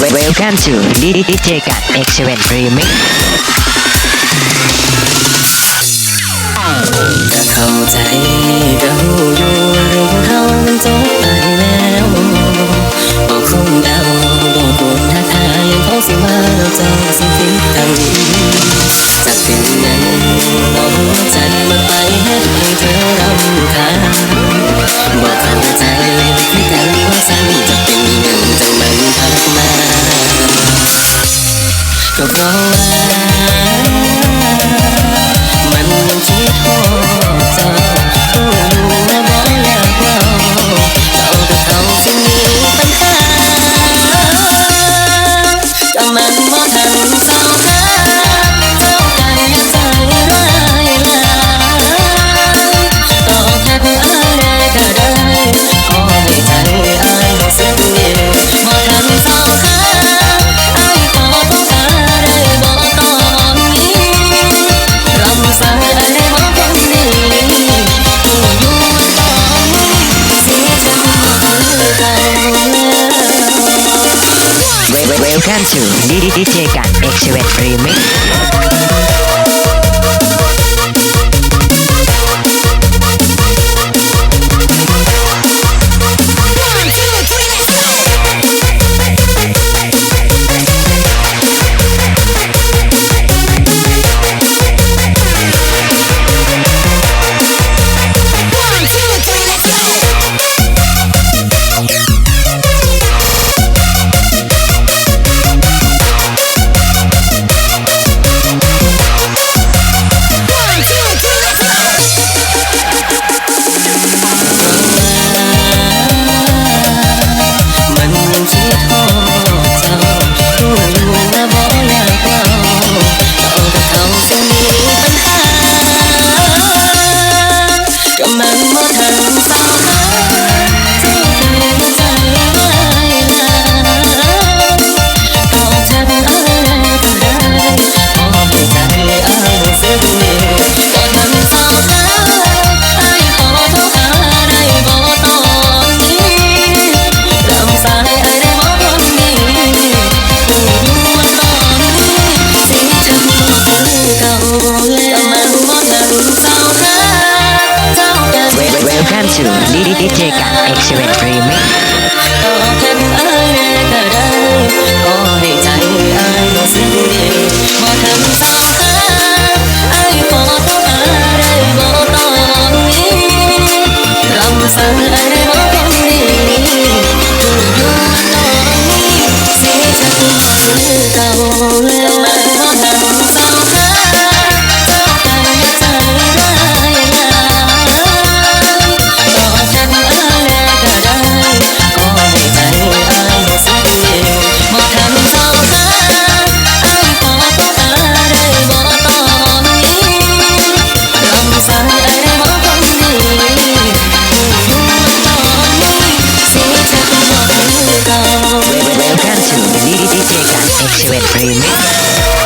Welcome to DJ กัด Excellent Remix จะเข้าใจก็รู้อยู่ Welcome to DJ Gan X Remix. ชีวิตรีมิกต่อแอาได้ก็ให้ใจอายสิ้นบ่ทำซ้ำซาอายอโทษหาได้บ่ต้องนี้คำสั่งอายบ่คงดีถูกอยู่น้งนี้สิฉันก่แล้ว remix.